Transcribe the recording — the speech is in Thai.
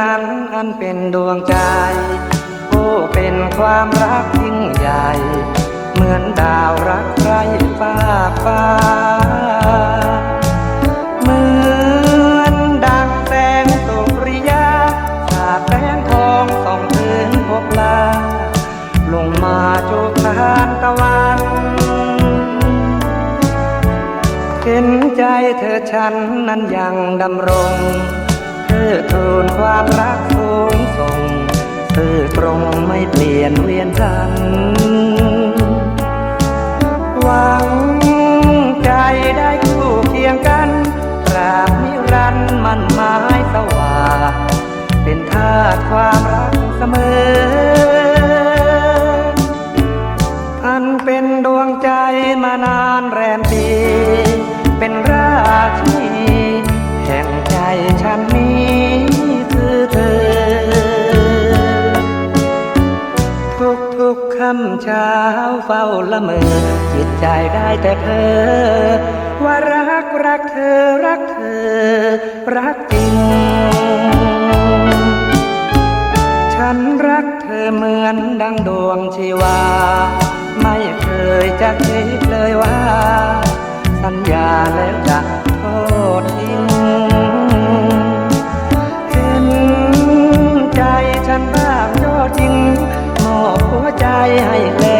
นั้นอันเป็นดวงใจ โอ้เป็นความรักยิ่งใหญ่ เหมือนดาวรักใครฟ้าฟ้าเหมือนดังแสงสุริยาสาดแสงทองส่องถึงพบลา ลงมาจูบทานตะวันเห็นใจเธอฉันนั้นยังดำรง เธอทูลความรักสูงส่งซื่อตรงไม่เปลี่ยนเวียนทันหวังใจได้คู่เคียงกันตราบนิรันดร์มันหมายสว่างเป็นทาสความรักเสมออันเป็นดวงใจมานานแรมปี กค่ำเช้าเฝ้าละเมอ จิตใจได้แต่เพ้อว่ารักรักเธอรักเธอ รักจริง ฉันรักเธอเหมือนดังดวงชีวา ไม่เคยจะคิดเลยว่า สัญญาแล้วจะโทษทิ้ง ใจให้แล้ว